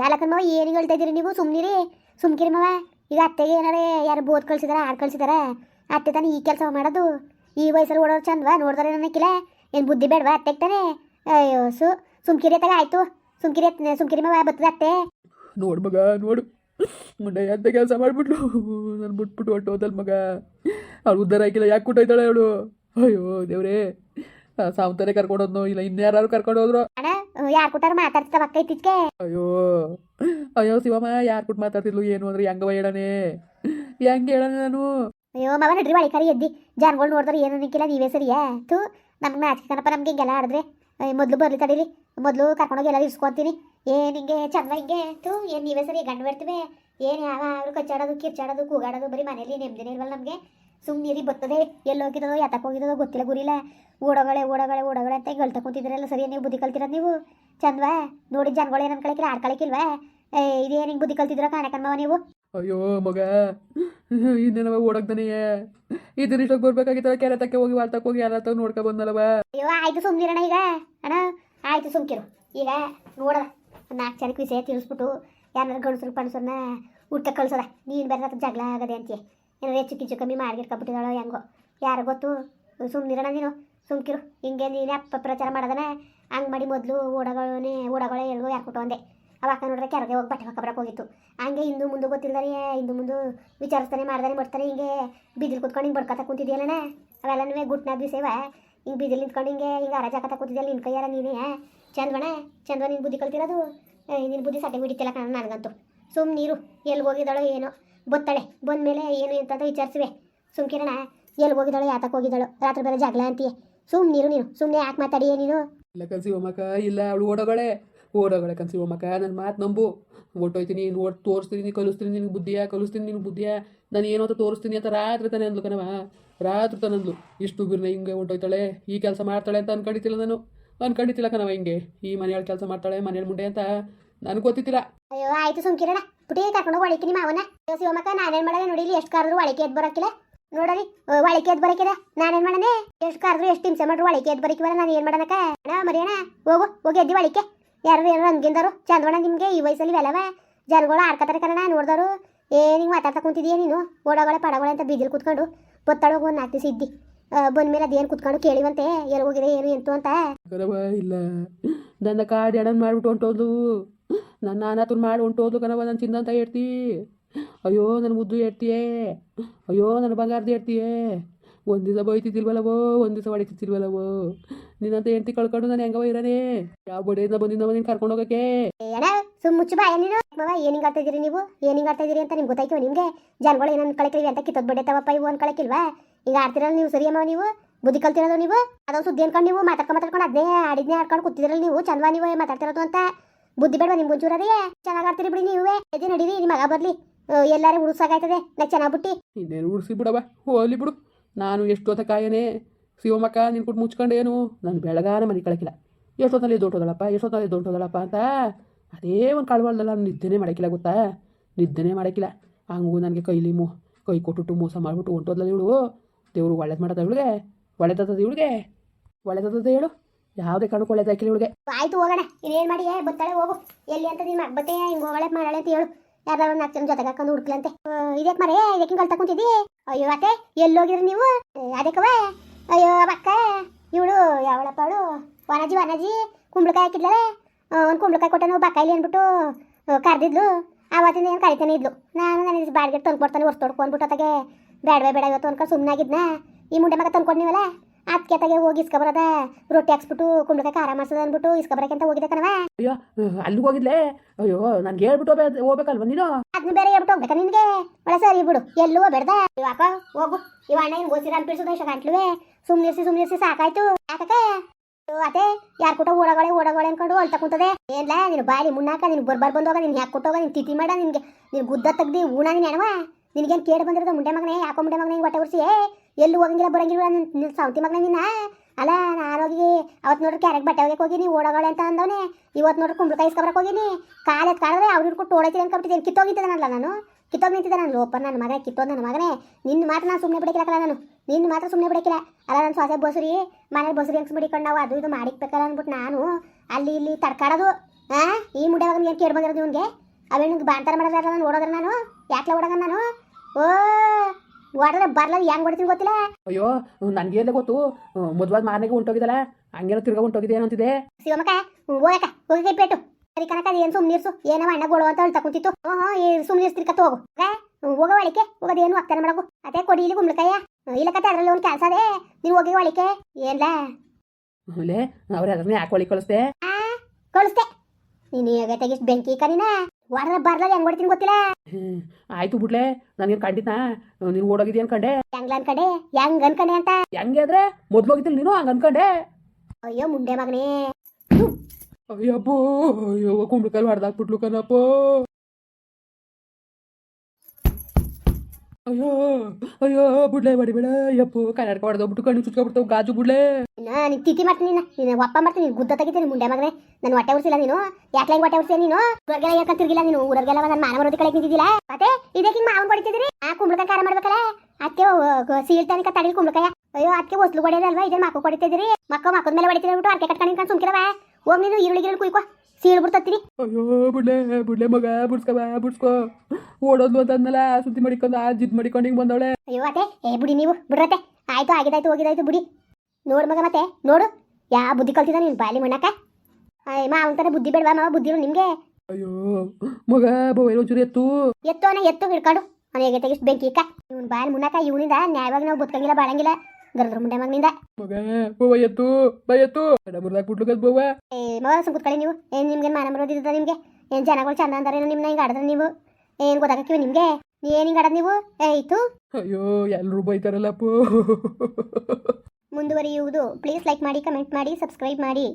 ಅಲ್ಲಕನ್ ಮಾವ ಏನು ಹೇಳ್ತಾ ಇದ್ದೀರಿ ನೀವು? ಸುಮ್ಮನಿರಿ ಸುಮ್ಕಿರಿ ಮಾವ. ಈಗ ಅತ್ತೆಗೆ ಏನಾರೆ ಯಾರು ಬೋದ್ ಕಳ್ಸಿದಾರ ಆಡ್ ಕಳ್ಸಿದಾರ? ಅತ್ತೆ ತಾನೇ ಈ ಕೆಲಸ ಮಾಡೋದು. ಈ ವಯಸ್ಸಲ್ಲಿ ಓಡೋರು ಚಂದವಾ? ನೋಡ್ದಾರೆ ನನಕ್ಕಿಲ್ಲ ಏನು ಬುದ್ಧಿ ಬೇಡವಾ ಅತ್ತೆಗೆ ತಾನೆ? ಅಯ್ಯೋ ಸು ಸುಮ್ಕಿರಿ ಅತ್ತಾಗ ಆಯ್ತು. ಸುಮ್ಕಿರಿ ಅತ್- ಸುಮ್ಕಿರಿ ಮಾವ ಬರ್ತದ ಅತ್ತೆ. ನೋಡು ಮಗ ನೋಡು. ಮುಂಡೆ ಎಂತ ಕೆಲಸ ಮಾಡಿಬಿಟ್ಲು. ನಾನು ಬಿಟ್ಬಿಟ್ಟು ಹೊಟ್ಟೋದಲ್ ಮಗ. ಅವಳು ಉದ್ದಾರ ಹಾಕಿಲ್ಲ ಯಾಕೆ ಕೊಟ್ಟೋಯ್ತಾಳೆ ಅವಳು? ಅಯ್ಯೋ ದೇವ್ರೇ. ಸಾವಂತಾನೆ ಕರ್ಕೊಂಡು ಹೋದ್ನು ಇಲ್ಲ ಇನ್ಯಾರು ಕರ್ಕೊಂಡು ಹೋದ್ರು? ಅಣ್ಣ ಯಾರು ಕೊಟ್ಟಾರ ಮಾತಾಡ್ತಾವ ಅಕ್ಕ ಇತ್ತೀಚೆಗೆ ಅಯ್ಯೋ ಅಯ್ಯೋ ಶಿವಮ್ಮ ಯಾರ್ ಕುಟ್ ಮಾತಾಡ್ತಿದ್ಲು ಏನು ಅಂದ್ರೆ ಹೆಂಗ ಹೇಳನೆ ಹೆಂಗೆ ಹೇಳನೆ ನಾನು? ಅಯ್ಯೋ ಮಾವ ನಡ್ರಿ ಒಳಿ ಕರಿ ಎದ್ದಿ. ಜನಗಳು ನೋಡಿದ್ರೆ ಏನು ನಿಕ್ಕಿಲ್ಲ ನೀವೇ ಸರಿಯಾ? ತು ನಮ್ಗೆ ಮ್ಯಾಚ್ ಕಣಪ್ಪ ನಮ್ಗೆ ಹಿಂಗೆಲ್ಲ ಆಡಿದ್ರೆ. ಮೊದಲು ಬರ್ಲಿ ತಡೀರಿ. ಮೊದಲು ಕರ್ಕೊಂಡೋಗಿ ಎಲ್ಲ ಇಸ್ಕೊತೀನಿ ಏನು ಹಿಂಗೆ ಚಂದ ಹಿಂಗೆ? ತು ಏನು ನೀವೇ ಸರಿ ಗಂಡು ಬರ್ತೀವಿ ಏನು ಯಾವ ಅವ್ರು ಕಚ್ಚಾಡೋದು ಕಿರ್ಚಾಡೋದು ಕೂಗಾಡೋದು ಬರೀ ಮನೇಲಿ ನೆಮ್ಮದಿನೇ ಇಲ್ವಲ್ಲ ನಮಗೆ. ಸುಮ್ಮನಿರಿ ಬರ್ತದೆ ಎಲ್ಲಿ ಹೋಗಿದ್ದೋ ಯಾತಕ್ಕೆ ಹೋಗಿದ್ದೋ ಗೊತ್ತಿಲ್ಲ ಗುರಿಲ್ಲ ಓಡೋಗಳೆ ಓಡೋಗಳೆ ಓಡೋಗಳೆ ಅಂತ ಗಲ್ ತಗೊಂತಿದ್ರಲ್ಲ ಸರಿ ನೀವು ಬುದ್ಧಿ ಕಲ್ತಿರೋದು ನೀವು? ಚಂದವಾ? ನೋಡಿ ಜನಗಳು ಏನು ಅನ್ಕೊಳಕಿಲ್ಲ ಆಡ್ಕೊಳಕಿಲ್ವಾ? ಏ ಇದೇ ನಿಂಗೆ ಬುದ್ಧಿ ಕಲ್ತಿದ್ರೋ ಕಾಣಕನ್ಮವ ನೀವು? ಅಯ್ಯೋ ಮಗ. ಇನ್ನೇನವ ಓಡಕ್ತಾನೆ ಇದನ್ನ ಇಷ್ಟಕ್ಕೆ ಬರ್ಬೇಕಾಗಿತ್ತಲ್ಲ ಕೆರೆ ತಕ್ಕೆ ಹೋಗಿ ವಾಲ್ ತಕ್ಕ ಹೋಗಿ ಯಾರ ತಗ ನೋಡ್ಕೊ ಬಂದಲ್ಲವ ಅಯ್ಯೋ ಆಯ್ತು ಸುಮ್ನಿರಣ ಈಗ. ಅಣ್ಣ ಆಯ್ತು ಸುಮ್ಕಿರು. ಈಗ ನೋಡ ನಾಲ್ಕು ಜನಕ್ಕೆ ವಿಷಯ ತಿಳಿಸ್ಬಿಟ್ಟು ಯಾರು ಗಣಸರು ಪಣಸರನ್ನ ಹುಡ್ಕ ಕಳ್ಸೋದ. ನೀನು ಬೇರೆ ಜಗಳ ಆಗದೆ ಅಂತೀಯ. ಏನಾರು ಹೆಚ್ಚು ಕಿಚ್ಚು ಕಮ್ಮಿ ಮಾಡಿರ್ಕೊಬಿಟ್ಟಿದ್ದಾಳೋ ಹೆಂಗೋ. ಯಾರು ಗೊತ್ತು? ಸುಮ್ಮನಿರೋಣ ನೀನು. ಸುಮ್ಕಿರು ಹಿಂಗೆ ನೀನೇ ಅಪ್ಪ ಪ್ರಚಾರ ಮಾಡೋದನ ಹಂಗೆ ಮಾಡಿ ಮೊದಲು ಓಡಗಳೇ ಓಡಗಳೇ ಎಲ್ಗೋ ಯಾರ್ಕೊಟ್ಟು ಅಂದೆ ಅವಾಗ ನೋಡ್ರೆ ಕೆರೆಗೆ ಹೋಗಿ ಬಟ್ಟೆ ಹಾಕಬರಕ್ಕೆ ಹೋಗಿತ್ತು. ಹಂಗೆ ಹಿಂದು ಮುಂದೆ ಗೊತ್ತಿಲ್ಲದಾರೆ ಹಿಂದು ಮುಂದೆ ವಿಚಾರಿಸ್ತಾನೆ ಮಾಡ್ದಾನೆ ಮಾಡ್ತಾರೆ. ಹಿಂಗೆ ಬಿದಿಲ್ ಕುತ್ಕೊಂಡು ಹಿಂಗೆ ಬಡ್ಕೊತ ಕುಂತಿದ್ಯಲ್ಲಣ್ಣ ಅವೆಲ್ಲನೂ ಗುಟ್ನ ಸೇವ ಹಿಂಗೆ ಬೀದಿಲ್ ನಿಂತ್ಕೊಂಡು ಹಿಂಗೆ ಹಿಂಗೆ ಅರಜಾಕತ ಕೂತಿದ್ಯಲ್ಲ ನಿನ್ನ ಕೈಯಾರ ನೀನೇ? ಚಂದ್ವಣ ಚಂದ್ವ ನಿನ್ನ ಬುದ್ಧಿ ಕಲ್ತಿರೋದು? ನಿನ್ನ ಬುದ್ಧಿ ಸಟ್ಟೆ ಬಿಡಿತಿಲ್ಲ ಕಣ ನನಗಂತೂ. ಸುಮ್ ನೀರು ಎಲ್ಲಿ ಹೋಗಿದ್ದಾಳೋ ಏನೋ. ಬತ್ತಾಳೆ. ಬಂದ್ಮೇಲೆ ಏನು ಅಂತ ವಿಚಾರಿಸುವೆ. ಸುಮ್ಕಿರಣ ಎಲ್ಲಿ ಹೋಗಿದ್ದಾಳೆ ಯಾತಕ್ಕೆ ಹೋಗಿದ್ದಾಳು ರಾತ್ರಿ ಬೇರೆ ಜಗಳ ಅಂತೀಯ. ಸುಮ್ ನೀರು ನೀನು ಸುಮ್ಮನೆ ಯಾಕೆ ಮಾತಾಡಿಯೇ ನೀನು? ಇಲ್ಲ ಕನ್ಸಿ ಹೋಮಕ್ಕ ಇಲ್ಲ ಅವಳು ಓಡೋಗಳೆ. ಓಡೋಗಳೆ ಕನ್ಸಿ ಹೋಮಕ್ಕ ನನ್ನ ಮಾತು ನಂಬು. ಓಟೋಯ್ತೀನಿ ನೀನು ಓಟ್ ತೋರಿಸ್ತೀನಿ ಕಲಿಸ್ತೀನಿ ನಿನಗೆ ಬುದ್ಧಿಯ ಕಲಿಸ್ತೀನಿ ನಿನಗೆ ಬುದ್ಧಿಯ? ನಾನು ಏನೋ ಅಂತ ತೋರಿಸ್ತೀನಿ ಅಂತ ರಾತ್ರಿ ತಾನೇ ಅಂದ್ಲು ಕಣವ ರಾತ್ರಿ ತಾನೆ ಅಂದ್ಲು. ಇಷ್ಟು ಬಿರ್ನ ಹಿಂಗೆ ಹೊಂಟೋಯ್ತಾಳೆ ಈ ಕೆಲಸ ಮಾಡ್ತಾಳೆ ಅಂತ ಅನ್ಕೊಂಡಿದ್ದಿಲ್ಲ ನಾನು. ಅನ್ಕೊಂಡಿದ್ದಿಲ್ಲ ಕಣವ ಹಿಂಗೆ. ಈ ಮನೆಯೊಳಗೆ ಕೆಲಸ ಮಾಡ್ತಾಳೆ ಮನೆಯಲ್ಲಿ ಮುಂಡೆ ಅಂತ ನನಗೆ ಗೊತ್ತಿತ್ತಿಲ್ಲ. ಅಯ್ಯೋ ಆಯ್ತು ಸುಮ್ಕಿರಣ. ಪುಟಿ ಕರ್ಕೊಂಡು ಒಳಕ್ಕೆ ನಿಮ್ಮ ಅವನ ಶಿವಮಕ್ಕ, ನಾನೇನ್ ಮಾಡದೆ ನೋಡಿ ಎಷ್ಟು ಕರೆದ್ರು ಒಳಕ್ಕೆ ಎದ್ದು ಬರಕಿಲ್ಲ ನೋಡ್ರಿ ಒಳಕ್ಕೆ ಎದ್ದು ಬರಕಿದೆ ನಾನೇನ್ ಮಾಡನೆ? ಎಷ್ಟು ಕರೆದ್ರು ಎಷ್ಟು ಹಿಂಸೆ ಮಾಡ್ರು ಒಳಕ್ಕೆ ಎದ್ದು ಬರಕಿವಲ್ಲ ನಾನು ಏನ್ ಮಾಡನಕ ಅಣ್ಣ, ಮರಿಯಣ್ಣ, ಹೋಗು, ಹೋಗಿ ಎದ್ದಿ ಒಳಕೆ ಯಾರು ಯಾರು ಅನ್ಗಿಂದರು ಚಂದವಣ ನಿಮ್ಗೆ ಈ ವಯಸ್ಸಲ್ಲಿ ಇವೆಲ್ಲವ ಜನಗಳು ಆಡ್ಕತಾರೆ ಕಣ ನೋಡ್ದವರು. ಏ ಹಿಂಗೆ ಮಾತಾಡ್ತಾ ಕುಂತಿದೀಯ ನೀನು? ಓಡಾಗೊಳೆ ಪಡಗೋಳೆ ಅಂತ ಬೀದಿಲ್ ಕುತ್ಕೊಂಡು ಬೊತ್ತಾಳೋಗಿ ಒಂದು ನಾಲ್ಕು ದಿವಸ ಇದ್ದಿ ಬಂದ್ಮೇಲೆ ಅದೇನು ಕುತ್ಕೊಂಡು ಕೇಳಿವಂತೆ ಎಲ್ಲಿ ಹೋಗಿದೆ ಏನು ಎಂತು ಅಂತ. ಇಲ್ಲ. ನನ್ನ ಕಾಡಿ ಎಡನ್ ಮಾಡ್ಬಿಟ್ಟು ಹೊಂಟೋದ್ಲು. ನನ್ನ ಅನಾಥನ ಮಾಡಿ ಹೊಂಟೋದ್ಲು ಕಣವ ನಾನು ತಿಂದಂತ ಹೇಳ್ತೀವಿ ಹೇಳ್ತಿ. ಅಯ್ಯೋ ನನ್ನ ಮುದ್ದು ಹೇಳ್ತೀಯೇ. ಅಯ್ಯೋ ನನ್ನ ಬಂಗಾರದ ಹೇಳ್ತೀಯೇ. ಒಂದು ದಿವಸ ಬೈತಿದ್ದಿಲ್ವಲ್ಲವೋ ಒಂದು ದಿವಸ ಹೊಡಿತಿದ್ದಿಲ್ವಲ್ಲವೋ ನಿನ್ನಂತ ಹೆಂಡತಿ ಕಳ್ಕೊಂಡು ನಾನು ಹೆಂಗವ ಇರೋನೇ? ಯಾವ ಬಡಿಯಿಂದ ಬಂದಿಂದ ನೀನು ಕರ್ಕೊಂಡು ಹೋಗಕ್ಕೆ? ಸುಮ್ ಮುಚ್ಚು ಬಾಯ ನೀನು. ಮಗ ಏನ್ ಹಿಂಗ್ ನೀವು? ಏನು ಹಿಂಗ್ ಅಂತ ನಿಮ್ಗೆ ಗೊತ್ತಾಯ್ತು ನಿಮಗೆ? ಜನಗಳು ಏನನ್ ಕಳಕಿಲ್ವಿ ಅಂತ ಕಿತ್ತೋದ್ ಬಡ್ಡೆತವಪ್ಪ ಇವು ಅನ್ ಕಳಕಿಲ್ವಾ? ಈಗ ಆಡ್ತಿರಲ್ಲ ನೀವು ಸರಿ ನೀವು? ಬುದ್ಧಿ ಕಲ್ತಿರೋದು ನೀವು? ಅದೊಂದು ಸುದ್ದಿ ಅನ್ಕೊಂಡು ನೀವು ಮಾತಾಡ್ಕೊಂಡು ಮಾತಾಡ್ಕೊಂಡು ಅದನ್ನೇ ಆಡಿದ್ನೇ ಆಡ್ಕೊಂಡು ಕೂತಿದ್ರಲ್ಲ ನೀವು? ಚಂದ್ವಾ ನೀವು ಮಾತಾಡ್ತಿರೋದು ಅಂತ? ಬುದ್ಧಿ ಬೇಡವಾ ನಿಮ್ಗೆ ಒಂಚೂರೇ ಚೆನ್ನಾಗಿ ಆಡ್ತೀರಿ ಬಿಡಿ ನೀವೇ. ಎದೆ ನಡೀರಿ ನಿಮ್ಮ ಮಗ ಬರ್ಲಿ. ಎಲ್ಲಾರು ಉಡ್ಸಾಗೈತದೆ ನಾ ಚೆನ್ನಾಗಿ ಬಿಟ್ಟಿ. ಇನ್ನೇನು ಉಡ್ಸಿ ಬಿಡವ ಹೋಗ್ಲಿ ಬಿಡು. ನಾನು ಎಷ್ಟೊತ್ತ ಕಾಯನೇ? ಶಿವಮಕ್ಕ ನಿನ್ ಕೊಟ್ಟು ಮುಚ್ಕೊಂಡೇನು? ನಾನು ಬೆಳಗಾನ ಮನೆ ಕಳಕಿಲ್ಲ. ಎಷ್ಟೊತ್ತಲ್ಲಿ ದೊಡ್ಡೋದಳಪ್ಪ ಎಷ್ಟೊತ್ತಲ್ಲಿ ದೊಡ್ಡೋದಳಪ್ಪ ಅಂತ? ಅದೇ ಒಂದು ಕಳವಳದಲ್ಲ ನಿದ್ದೆನೇ ಮಾಡಕ್ಕಿಲ್ಲ ಗೊತ್ತಾ? ನಿದ್ದೆನೇ ಮಾಡಕ್ಕಿಲ್ಲ ಹಂಗೂ ನನಗೆ ಕೈಲಿ ಮೋ ಕೈ ಕೊಟ್ಟುಟ್ಟು ಮೋಸ ಮಾಡಿಬಿಟ್ಟು ಹೊಂಟೋದ್ಲಲ್ಲ ಇವಳು. ದೇವರು ಒಳ್ಳೇದು ಮಾಡದ ಇವಳಿಗೆ. ಒಳ್ಳೇದಾದ ಇವಳಿಗೆ. ಒಳ್ಳೇದಾದ ಹೇಳು. ಯಾವುದೇ ಕಾರಣಕ್ಕೂ ಒಳ್ಳೇದಾಕಿಲ್ಲ ಇವಳಿಗೆ. ಆಯ್ತು ಹೋಗೋಣ, ಇನ್ನೇನ್ ಮಾಡಿ ಬತ್ತಾಳೆ, ಹೋಗು. ಎಲ್ಲಿ ಅಂತ ನೀನು ಬತ್ತೆ, ಹಿಂಗೆ ಹೋಗಳೆ ಮಾಡಳೆ ಅಂತ ಹೇಳು. ಯಾರು ನಾಲ್ಕು ಜನ ಜೊತೆಗೆ ಹಾಕೊಂಡು ಹುಡುಕ್ಲಂತೆ. ಇದಕ್ಕೆ ಮರೆ? ಇದಕ್ಕೆ ಹಿಂಗೆ ತಕೊಂತಿದ್ದಿ ಅಯ್ಯೋ, ಅತ್ತೆ, ಎಲ್ಲಿ ಹೋಗಿದ್ರಿ ನೀವು? ಅದಕ್ಕವ? ಅಯ್ಯೋ ಅಕ್ಕ ಇವಳು, ಯಾವಳಪ್ಪ ಅವಳು? ವನಜಿ ವನಜಿ, ಕುಂಬಳಕಾಯಿ ಹಾಕಿದ್ಲಲ್ಲ ಒಂದು ಕುಂಬಳಕಾಯಿ ಕೊಟ್ಟನು, ಬಕ್ಕಾಯಿಲಿ ಅಂದ್ಬಿಟ್ಟು ಕರೆದಿದ್ಲು. ಆವತ್ತಿನ ಏನು ಕರಿತಾನೆ ಇದ್ಲು. ನಾನು ನನಗೆ ಬಾಡಿಗೆ ತಂದು ಕೊಡ್ತಾನೆ ಹೊರ್ತು ತೊಡ್ಕೊಂಡ್ಬಿಟ್ಟು ಅತ್ತಾಗೆ. ಬೇಡವೇ, ಬೇಡ, ಇವತ್ತು ಅನ್ಕೊಂಡು ಸುಮ್ಮನಾಗಿದ್ನ ಈ ಮುಂಡೆ ಮಗ ತಂದ್ಕೊಡ್ನೀವಲ್ಲ ಅದಕ್ಕೆ ಅತ್ತಾಗೆ ಹೋಗಿ ಇಸ್ಕೊಬರದ. ರೊಟ್ಟಿ ಹಾಕ್ಸ್ಬಿಟ್ಟು ಕುಂಬಳಕಾಯಿ ಖಾರ ಮಾಡ್ಸದ ಅಂದ್ಬಿಟ್ಟು ಇಸ್ಕೊಬರಕ್ಕೆ ಅಂತ ಹೋಗಿದ್ದೆ ಕಣವ ಅಯ್ಯೋ ಅಲ್ಲಿಗೆ ಹೋಗಿದ್ಲೆ? ಅಯ್ಯೋ ನನ್ಗೆ ಹೇಳ್ಬಿಟ್ಟು ಹೋಗ್ಬೇ- ಹೋಗ್ಬೇಕಲ್ವ ನೀನು? ಅದನ್ನ ಬೇರೆ ಹೇಳ್ಬಿಟ್ಟು ಹೋಗ್ಬೇಕ ನಿನ್ಗೆ? ಒಳ್ಳೆ ಸರಿ ಬಿಡು ಎಲ್ಲೂ ಬೇಡ್ದ ಇವಾಗ ಹೋಗು. ಇವ ಅಣ್ಣ ಏನು ಗೋಸಿರ ಅನ್ಪಿಡ್ಸೋದು ಎಷ್ಟು ಗಂಟ್ಲುವೆ ಸುಮ್ನಿರ್ಸಿ ಸುಮ್ನಿರ್ಸಿ ಸಾಕಾಯ್ತು. ಯಾಕಕ್ಕೆ? ಅದೇ ಯಾರು ಕೊಟ್ಟ ಓಡಗಳೇ ಓಡಗಳೇ ಅನ್ಕೊಂಡು ಅಲ್ಲಿ ಕುಂತದೆ. ಏನ್ಲ ನೀನು ಬಾಯಿ ಮುನ್ನಾಕ ನಿನ್ ಬರ್ಬಾರ್ ಬಂದೋಗ ನಿನ್ ಯಾಕೆ ಕೊಟ್ಟೋಗ ನಿನ್ ತಿಥಿ ಮಾಡ ನಿನ್ಗೆ. ನೀನು ಗುದ್ದ ತೆಗ್ದಿ ಊಣ ನೀನು ಹೆಣವ ನಿನಗೇನು ಕೇಳಿ ಬಂದಿರೋದು ಮುಂಡೆ ಮಗನೇ ಯಾಕೋ ಮುಂಡೆ ಮಗನೇ ಹೊಟ್ಟೆ ಉರ್ಸಿ ಎಲ್ಲೂ ಹೋಗಂಗಿಲ್ಲ, ಬರಂಗಿಲ್ಲ ನಿನ್ನ ಸೌತಿ ಮಗನೇ ನಿನ್ನ ಅಲ್ಲ, ನಾನು ಹೋಗಿ ಅವತ್ತು ನೋಡ್ರಿ ಕ್ಯಾರೆಟ್ ಬಟ್ಟೆ ಹೋಗಿ ಹೋಗಿನಿ ಓಡೋಗಳೆ ಅಂತ ಅಂದವನೆ. ಇವತ್ತು ನೋಡ್ರಿ ಕುಂಬಳಕಾಯಿ ಇಸ್ಕೊಬರಕ್ಕೆ ಹೋಗಿನಿ. ಕಾಲು ಎತ್ ಕಾಳಿದ್ರೆ ಅವ್ರು ಅಂತ ಓಡೈತಿ ಕಿತ್ತೋಗಿದ್ದೆ ಕಿತ್ತೋಗಿದ್ದಾನಲ್ಲ ನಾನು? ಕಿತ್ತೋಗಿ ನಿಂತಿದ್ದೆ ನಾನು. ಲೋಪ ನನ್ನ ಮಗ, ಕಿತ್ತೋದು ನನ್ನ ಮಗನೇ. ನಿನ್ನ ಮಾತ್ರ ನಾನು ಸುಮ್ಮನೆ ಬಿಡಕ್ಕಿಲ್ಲ ನಾನು. ನಿನ್ನ ಮಾತ್ರ ಸುಮ್ಮನೆ ಬಿಡಕ್ಕಿಲ್ಲ. ಅಲ್ಲ ನನ್ನ ಸ್ವಾಸೆ ಬಸುರಿ, ಮನೇಲಿ ಬಸುರಿ ಅಂಕ್ಸ್ ಬಿಡಿಕೊಂಡು ಅದು ಇದು ಮಾಡಿಕ್ಬೇಕಲ್ಲ ಅಂದ್ಬಿಟ್ಟು ನಾನು ಅಲ್ಲಿ ಇಲ್ಲಿ ತಡ್ಕಾಡೋದು. ಆ, ಈ ಮುಂಡೆ ಮಗನ ಏನು ಕೇಳಿ ಬಂದಿರೋದು ಇವನಿಗೆ? ಅವೇನು ಬಾಂತಾರ ಮಾಡೋದ್ರ ನಾನು ಓಡೋದ್ರ ನಾನು? ಯಾಕೆ ಓಡೋದ ನಾನು? ಓ ಓಡಿದ್ರೆ ಬರ್ಲ ಹೆಂಗ್ ಹೊಡಿತೀನಿ ಗೊತ್ತಿಲ್ಲ? ಅಯ್ಯೋ ನನಗೇನೆ ಗೊತ್ತು. ಮದುವಾದ ಮಾರನೆಗೆ ಉಂಟೋಗಿದಲ್ಲ ಹಂಗೇನೋ ತಿರ್ಗಾ ಹೊಂಟೋಗಿದೆ ಏನಂತಿದೆ? ಶಿವಮಕ್ಕ ಹೋಗಕ್ಕ ಹೋಗಿ ಪೇಟು ಸರಿ ಕನಕ ಸುಮ್ನೆ ಸುಮ್ಮನಿರ್ಸು ಏನವ ಅಣ್ಣ ಗೋಳು ಅಂತ ಹೇಳ್ತಾ ಕುಂತಿತ್ತು. ಹ್ಞೂ ಸುಮ್ ಈ ಸುಮ್ಮನಿರ್ಸ್ತಿರ್ಕತ್ತು ಹೋಗು ಹೋಗ ಒಳಿಕೆ ಹೋಗೋದೇನು ಆಗ್ತಾನೆ ಮಾಡಕು ಅದೇ ಕೊಡಿ ಇಲ್ಲಿ ಕುಂಬ್ಳಕಾಯ ಇಲ್ಲ ಕತೆ ಅದ್ರಲ್ಲಿ ಒಂದು ಕೆಲಸ ಅದೇ ನೀವು ಹೋಗಿ ಒಳಿಕೆ ಏನ್ಲ? ಆಮೇಲೆ ಅದ್ರನ್ನ ಅದನ್ನ ಯಾಕೆ ಒಳಿ ಕಳಿಸ್ದೆ? ಕಳಿಸ್ದೆ. ನೀನು ಈಗ ತೆಗಿಸ್ ಬೆಂಕಿ ಕನಿನ ಹೊಡೆದ್ರೆ ಬರ್ಲ ಹೆಂಗ್ ಹೊಡಿತೀನಿ ಗೊತ್ತಿಲ್ಲ. ಹ್ಮ್, ಆಯ್ತು ಬಿಡ್ಲೆ ನನಗೇನು ಖಂಡಿತ ನೀನು ಓಡೋಗಿದ್ಯ ಅನ್ಕಂಡೆ? ಹೆಂಗ್ ಅನ್ಕಂಡೆ? ಹೆಂಗ್ ಅನ್ಕಂಡೆ ಅಂತ? ಹೆಂಗೆ ಅಂದ್ರೆ ಮೊದ್ಲು ಹೋಗಿದ್ದಿಲ್ಲ ನೀನು ಹಂಗ ಅನ್ಕಂಡೆ? ಅಯ್ಯೋ ಮುಂಡೆ ಮಗನೇ. ಅಯ್ಯಪ್ಪೋ ಅಯ್ಯೋ ಕುಂಬಳಕಾಯಿ ಹೊಡೆದಾಕ್ಬಿಟ್ಲು ಕಣಪ್ಪ. ಅಯ್ಯೋ ಅಯ್ಯೋ, ಬುಡ್ಲೆ ಬಡಿಬೇಡ ಯಪ್ಪು ಕನ್ನಡಕ ಹೊಡೆದೋಗ್ಬಿಟ್ಟು ಕಣ್ಣು ಚುಚ್ಕೊಬಿಡ್ತಾವ ಗಾಜು ಬುಡ್ಲೆ. ನೀನ್ ತಿಥಿ ಮಾಡ್ತೀನಿ. ನೀನು ಒಪ್ಪ ಮಾಡ್ತೀನಿ. ನೀನು ಗುದ್ದ ತೆಗಿತೀನಿ ಮುಂಡೆ ಮಗನೇ. ನಾನು ಹೊಟ್ಟೆ ಉರ್ಸಿಲ್ಲ ನೀನು. ಯಾಕೆ ಹೊಟ್ಟೆ ಉರ್ಸಿಯ ನೀನು? ಊರಿಗೆಲ್ಲ ಯಾಕೆ ತಿರ್ಗಿಲ್ಲ ನೀನು? ಊರಗೆಲ್ಲ ನನ್ನ ಮಾನ ಬರೋದಿ ಕಡೆ ನಿಂತಿದ್ದಿಲ್ಲ ಮತ್ತೆ ಇದಕ್ಕೆ ಮಾವನ್ ಹೊಡಿತಿದ್ರಿ ಆ ಕುಂಬಳಕಾಯಿ ಖಾರ ಮಾಡ್ಬೇಕಲ್ಲ? ಅದಕ್ಕೆ ಸೀಳ್ತಾನಿಕ ತಡಿಲಿ ಕುಂಬಳಕಾಯ. ಅಯ್ಯೋ ಅದಕ್ಕೆ ಹೊಸ್ಲು ಹೊಡೆಯೋದಲ್ವಾ ಇದೇ ಮಕ್ಕ ಹೊಡಿತಿದ್ರಿ ಮಕ್ಕ ಮಕ್ಕದ ಮೇಲೆ ಹೊಡಿತೀನಿ ಬಿಟ್ಟು ಅರ್ಕೆ ಕಟ್ಕೊಂಡು ಸುಮ್ಕಿರವ ಹೋಗಿ ನೀನು ಈರುಳ್ಳಿ ಗಿರುಳ್ಳಿ ಕುಯ್ಕೋ. ಸೀಳು ಬಿಡ್ತೀನಿ ಅಯ್ಯೋ ಬುಡ್ಲೆ ಬುಡ್ಲೆ ಮಗ ಬುಡ್ಸ್ಕವ ಬುಡ್ಸ್ಕೋ. ಓಡೋದ್ಲು ಅಂತ ಅಂದ್ನಲ್ಲ ಸುದ್ದಿ ಮಾಡಿಕೊಂಡು ಆ ಜಿದ್ ಮಾಡಿಕೊಂಡು ಹಿಂಗೆ ಬಂದವಳೆ. ಅಯ್ಯೋ ಅತ್ತೆ ಏ ಬುಡಿ ನೀವು ಬಿಡ್ರತ್ತೆ ಆಯ್ತು ಆಗಿದಾಯ್ತು ಹೋಗಿದಾಯ್ತು ಬಿಡಿ. ನೋಡು ಮಗ ಮತ್ತೆ ನೋಡು. ಯಾ ಬುದ್ಧಿ ಕಲ್ತಿದ ನೀನು ಬಾಲಿ ಮಣ್ಣಕ್ಕ. ಅಯ್ಯ ಮಾ ತರ ಬುದ್ಧಿ ಬೇಡವಾ ಮಾವ ಬುದ್ಧಿ ನಿಮಗೆ? ಅಯ್ಯೋ ಮಗ ಬೋಯ್ ಒಂಚೂರು ಎತ್ತು. ಎತ್ತು ಅನ್ನ ಎತ್ತು ಹಿಡ್ಕೊಂಡು. ಅವನ ಹೇಗೆ ತೆಗಿಸ್ ಬೆಂಕಿ ಇಕ್ಕ ಇವ್ನು ಬಾಯಲ್ಲಿ ಮುನ್ನಕ ಇವನಿಂದ ನ್ಯಾಯವಾಗಿ ನಾವು ಬದುಕಂಗಿಲ್ಲ ಬಾಳಂಗಿಲ್ಲ. ಗರದ್ರ ಮುಂಡೆ ಮಗನಿಂದ. ಮಗ ಬೋವ ಎತ್ತು ಬಾ ಎತ್ತು ಮುರಿದಾಕ್ಬಿಟ್ಲು ಕದ್ ಬೋವ ಏ ಮಗ ಸುಂಕುತ್ಕೊಳ್ಳಿ ನೀವು. ಏನು ನಿಮ್ಗೆ ಮಾನ ಮರೋದಿದ್ದ ನಿಮಗೆ? ಏನ್ ಜನಗಳು ಚಂದ ಅಂತಾರೇನೋ ನಿಮ್ಮನ್ನ ಹಿಂಗೆ ಆಡಿದ್ರೆ ನೀವು? ಏನ್ ಗೊತ್ತಾಗಕ್ಕಿವ ನಿಮಗೆ? ಏನ್ ಹಿಂಗೆ ಆಡೋದು ನೀವು? ಏಯ್ತು ಅಯ್ಯೋ ಎಲ್ಲರೂ ಬೈತಾರಲ್ಲಪ್ಪ. ಮುಂದುವರಿಯುವುದು. ಪ್ಲೀಸ್ ಲೈಕ್ ಮಾಡಿ ಕಮೆಂಟ್ ಮಾಡಿ ಸಬ್ಸ್ಕ್ರೈಬ್ ಮಾಡಿ.